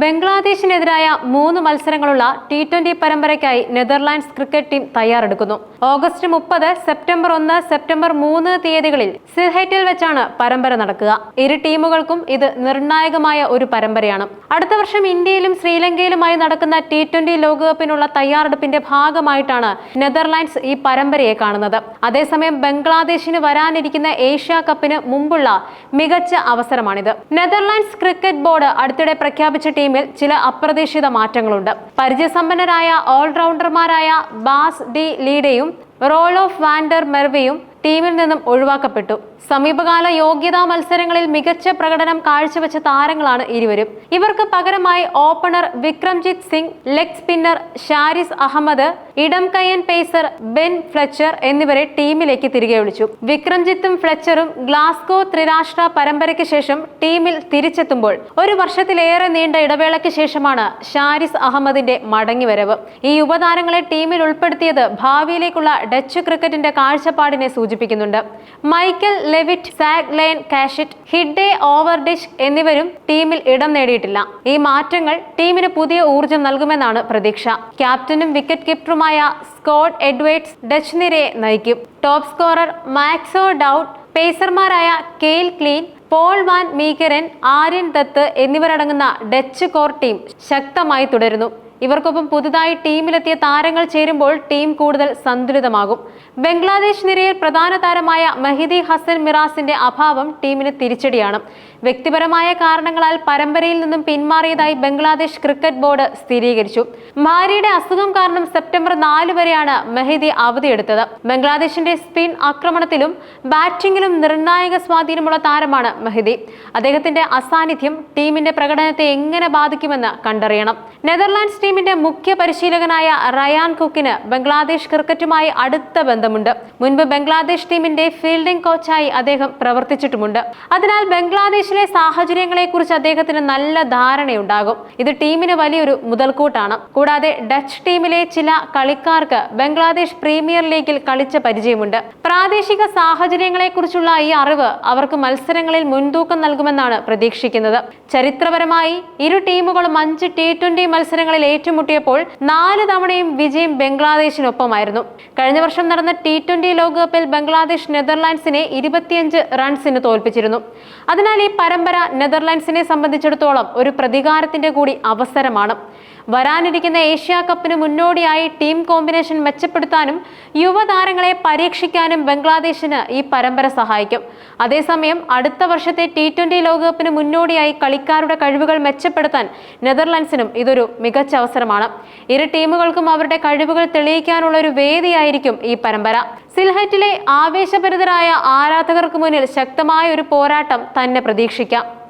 ബംഗ്ലാദേശിനെതിരായ മൂന്ന് മത്സരങ്ങളുള്ള T twenty പരമ്പരയ്ക്കായി നെതർലാൻഡ്സ് ക്രിക്കറ്റ് ടീം തയ്യാറെടുക്കുന്നു. ഓഗസ്റ്റ് മുപ്പത് സെപ്റ്റംബർ ഒന്ന് സെപ്റ്റംബർ മൂന്ന് തീയതികളിൽ സിഹൈറ്റിൽ വെച്ചാണ് പരമ്പര നടക്കുക. ഇരു ടീമുകൾക്കും ഇത് നിർണായകമായ ഒരു പരമ്പരയാണ്. അടുത്ത വർഷം ഇന്ത്യയിലും ശ്രീലങ്കയിലുമായി നടക്കുന്ന ടി ട്വന്റി ലോകകപ്പിനുള്ള തയ്യാറെടുപ്പിന്റെ ഭാഗമായിട്ടാണ് നെതർലാൻഡ്സ് ഈ പരമ്പരയെ കാണുന്നത്. അതേസമയം ബംഗ്ലാദേശിന് വരാനിരിക്കുന്ന ഏഷ്യ കപ്പിന് മുമ്പുള്ള മികച്ച അവസരമാണിത്. നെതർലാൻഡ്സ് ക്രിക്കറ്റ് ബോർഡ് അടുത്തിടെ പ്രഖ്യാപിച്ച ടീമിൽ ചില അപ്രതീക്ഷിത മാറ്റങ്ങളുണ്ട്. പരിചയസമ്പന്നരായ ഓൾറൗണ്ടർമാരായ ബാസ് ഡി ലീഡയും റോൾ ഓഫ് വാൻഡർ മെർവിയും ടീമിൽ നിന്നും ഒഴിവാക്കപ്പെട്ടു. സമീപകാല യോഗ്യതാ മത്സരങ്ങളിൽ മികച്ച പ്രകടനം കാഴ്ചവെച്ച താരങ്ങളാണ് ഇരുവരും. ഇവർക്ക് പകരമായി opener Vikramjit Singh leg spinner Shariz Ahmad ഇടം കയ്യൻ പേസർ ബെൻ ഫ്ലെച്ചർ എന്നിവരെ ടീമിലേക്ക് തിരികെ വിളിച്ചു. വിക്രംജിത്തും ഫ്ലെച്ചറും ഗ്ലാസ്കോ ത്രിരാഷ്ട്ര പരമ്പരയ്ക്ക് ശേഷം ടീമിൽ തിരിച്ചെത്തുമ്പോൾ ഒരു വർഷത്തിലേറെ നീണ്ട ഇടവേളയ്ക്ക് ശേഷമാണ് ഷാരിസ് അഹമ്മദിന്റെ മടങ്ങിവരവ്. ഈ യുവതാരങ്ങളെ ടീമിൽ ഉൾപ്പെടുത്തിയത് ഭാവിയിലേക്കുള്ള ഡച്ച് ക്രിക്കറ്റിന്റെ കാഴ്ചപ്പാടിനെ സൂചിപ്പിക്കുന്നുണ്ട്. Michael Levitt Zach Lion Cachet over dish എന്നിവരും ടീമിൽ ഇടം നേടിയിട്ടില്ല. ഈ മാറ്റങ്ങൾ ടീമിന് പുതിയ ഊർജം നൽകുമെന്നാണ് പ്രതീക്ഷ. ക്യാപ്റ്റനും വിക്കറ്റ് കീപ്പറുമായ സ്കോട്ട് എഡ്വേർഡ്സ് ഡച്ച് നിരയെ നയിക്കും. Top scorer Max O'Dowd പേസർമാരായ Kyle Klein Paul van Meekeren Aryan Dutt എന്നിവരടങ്ങുന്ന ഡച്ച് കോർ ടീം ശക്തമായി തുടരുന്നു. ഇവർക്കൊപ്പം പുതുതായി ടീമിലെത്തിയ താരങ്ങൾ ചേരുമ്പോൾ ടീം കൂടുതൽ സന്തുലിതമാകും. ബംഗ്ലാദേശ് നിരയിൽ പ്രധാന താരമായ മഹിദി ഹസൻ മിറാസിന്റെ അഭാവം ടീമിന് തിരിച്ചടിയാണ്. വ്യക്തിപരമായ കാരണങ്ങളാൽ പരമ്പരയിൽ നിന്നും പിന്മാറിയതായി ബംഗ്ലാദേശ് ക്രിക്കറ്റ് ബോർഡ് സ്ഥിരീകരിച്ചു. ഭാര്യയുടെ അസുഖം കാരണം സെപ്റ്റംബർ നാല് വരെയാണ് മെഹദി അവധിയെടുത്തത് ബംഗ്ലാദേശിന്റെ സ്പിൻ ആക്രമണത്തിലും ബാറ്റിംഗിലും നിർണായക സ്വാധീനമുള്ള താരമാണ് മെഹദി. അദ്ദേഹത്തിന്റെ അസാന്നിധ്യം ടീമിന്റെ പ്രകടനത്തെ എങ്ങനെ ബാധിക്കുമെന്ന് കണ്ടറിയണം. നെതർലാൻഡ്സ് ടീമിന്റെ മുഖ്യ പരിശീലകനായ റയാൻ കുക്കിന് ബംഗ്ലാദേശ് ക്രിക്കറ്റുമായി അടുത്ത ബന്ധമുണ്ട്. മുൻപ് ബംഗ്ലാദേശ് ടീമിന്റെ ഫീൽഡിംഗ് കോച്ചായി അദ്ദേഹം പ്രവർത്തിച്ചിട്ടുമുണ്ട്. അതിനാൽ ബംഗ്ലാദേശിലെ സാഹചര്യങ്ങളെക്കുറിച്ച് അദ്ദേഹത്തിന് നല്ല ധാരണയുണ്ടാകും. ഇത് ടീമിന് വലിയൊരു മുതൽക്കൂട്ടാണ്. കൂടാതെ ഡച്ച് ടീമിലെ ചില കളിക്കാർക്ക് ബംഗ്ലാദേശ് പ്രീമിയർ ലീഗിൽ കളിച്ച പരിചയമുണ്ട്. പ്രാദേശിക സാഹചര്യങ്ങളെക്കുറിച്ചുള്ള ഈ അറിവ് അവർക്ക് മത്സരങ്ങളിൽ മുൻതൂക്കം നൽകുമെന്നാണ് പ്രതീക്ഷിക്കുന്നത്. ചരിത്രപരമായി ഇരു ടീമുകളും അഞ്ച് ടി ട്വന്റി മത്സരങ്ങളിൽ ഏറ്റുമുട്ടിയപ്പോൾ നാല് തവണയും വിജയം ബംഗ്ലാദേശിനൊപ്പമായിരുന്നു. കഴിഞ്ഞ വർഷം നടന്ന ടി ട്വന്റി ലോകകപ്പിൽ ബംഗ്ലാദേശ് നെതർലാൻഡ്സിനെ ഇരുപത്തിയഞ്ച് റൺസിന് തോൽപ്പിച്ചിരുന്നു. അതിനാൽ ഈ പരമ്പര നെതർലാൻഡ്സിനെ സംബന്ധിച്ചിടത്തോളം ഒരു പ്രതികാരത്തിന്റെ കൂടി അവസരമാണ്. വരാനിരിക്കുന്ന ഏഷ്യ കപ്പിന് മുന്നോടിയായി ടീം കോമ്പിനേഷൻ മെച്ചപ്പെടുത്താനും യുവതാരങ്ങളെ പരീക്ഷിക്കാനും ബംഗ്ലാദേശിന് ഈ പരമ്പര സഹായിക്കും. അതേസമയം അടുത്ത വർഷത്തെ ടി ട്വന്റി ലോകകപ്പിന് മുന്നോടിയായി കളിക്കാരുടെ കഴിവുകൾ മെച്ചപ്പെടുത്താൻ നെതർലാൻഡ്സിനും ഇതൊരു മികച്ച അവസരമാണ്. ഇരു ടീമുകൾക്കും അവരുടെ കഴിവുകൾ തെളിയിക്കാനുള്ള ഒരു വേദിയായിരിക്കും ഈ പരമ്പര. സിൽഹറ്റിലെ ആവേശഭരിതരായ ആരാധകർക്ക് മുന്നിൽ ശക്തമായ ഒരു പോരാട്ടം തന്നെ പ്രതീക്ഷിക്കാം.